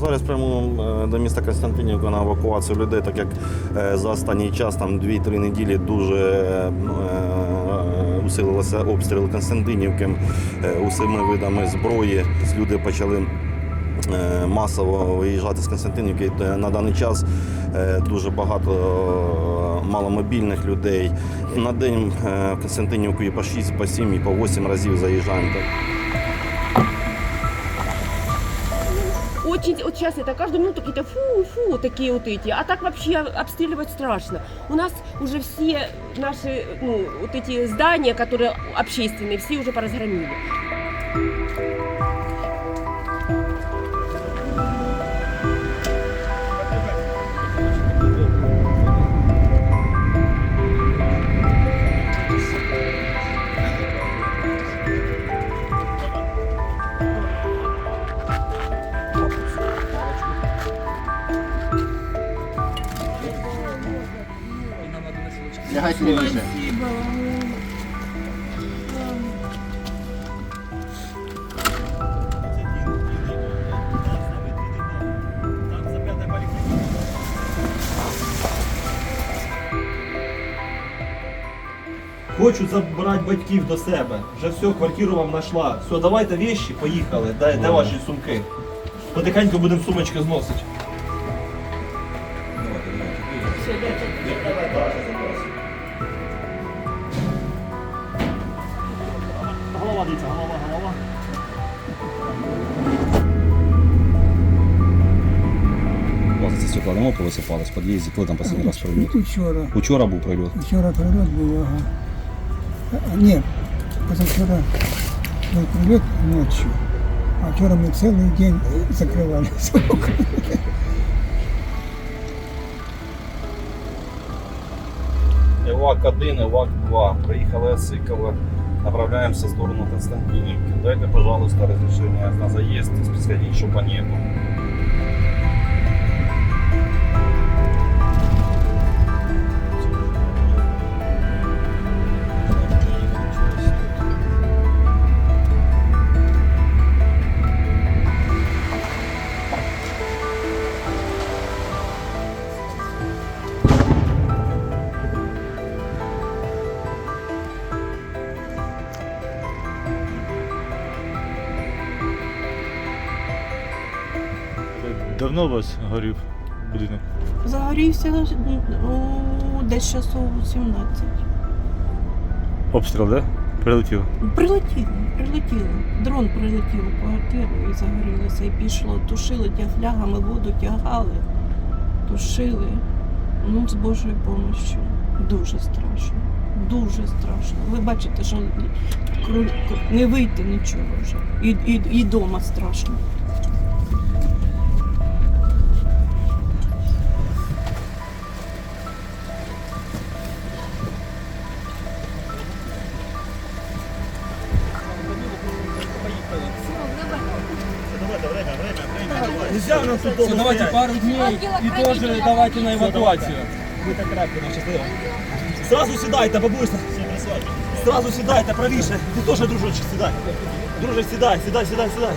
Зараз прямуємо е, до міста Константинівка на евакуацію людей, так як е, за останній час, там 2-3 неділі, дуже е, усилилися обстріли Константинівки усіми видами зброї. Люди почали масово виїжджати з Константинівки. На даний час дуже багато маломобільних людей. На день в Константинівку і по 6, по 7, і по 8 разів заїжджаємо. Очень, вот сейчас это каждую минуту какие-то фу-фу такие вот эти, а так вообще обстреливать страшно. У нас уже все наши, ну, вот эти здания, которые общественные, все уже поразгромили. Лягайте ниже. Хочуть забрати батьків до себе. Вже все, квартиру вам знайшла. Все, давайте вещи, поїхали. Де, де ваші сумки? Потихеньку будемо сумочки зносити. Стекла давно повисипалось в під'їзді, коли там останній раз прильот. Учора. Учора був прильот. Вчора прильот був, ага. А, Ні, позавчора був прильот ночі. А вчора ми цілий день закривалися. ЕВАК 1, ЕВАК 2. Приїхали Осиково, направляємося в сторону Константинівки. Дайте, пожалуйста, разрешение на заезд, сходить, что по небу. Давно у вас горів будинок? Загорівся ну, десь часов 17. Обстріл, да? Прилетів. Прилетіло, прилетіло. Дрон прилетів у квартиру і загорілося. І пішло. Тушили тяглягами, воду тягали, тушили. Ну, з Божою допомогою. Дуже страшно. Дуже страшно. Ви бачите, що не вийти нічого вже. І, і, і дома страшно. Нельзя нам тут долго давайте стоять. пару дней и тоже давайте на эвакуацию. Ви так нам щасливо. Сразу сідайте, бабуся. Сразу сідайте, правіше. Ти теж, дружочок, сідай. Друже, сідай, сідай, сідай, сідай.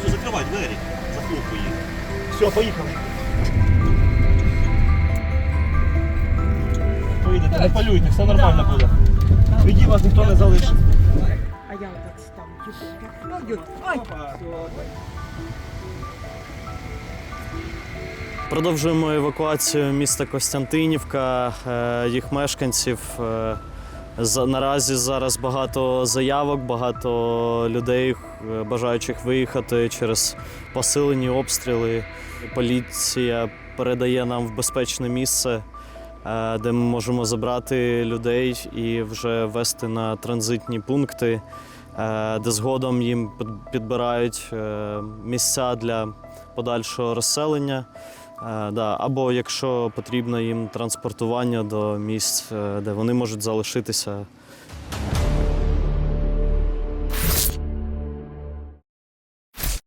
Все, закривай двері, захлопуй їх. Все, поїхали. Поїдете, не полюйте, все нормально буде. Віді вас ніхто не залишить. А я вот так стану. Ай, Продовжуємо евакуацію міста Костянтинівка, е, їх мешканців. Е, Наразі зараз багато заявок, багато людей, е, бажаючих виїхати через посилені обстріли. Поліція передає нам в безпечне місце, де ми можемо забрати людей і вже вести на транзитні пункти, де згодом їм під- підбирають е, місця для подальшого розселення. Е, да, або якщо потрібно їм транспортування до місць, е, де вони можуть залишитися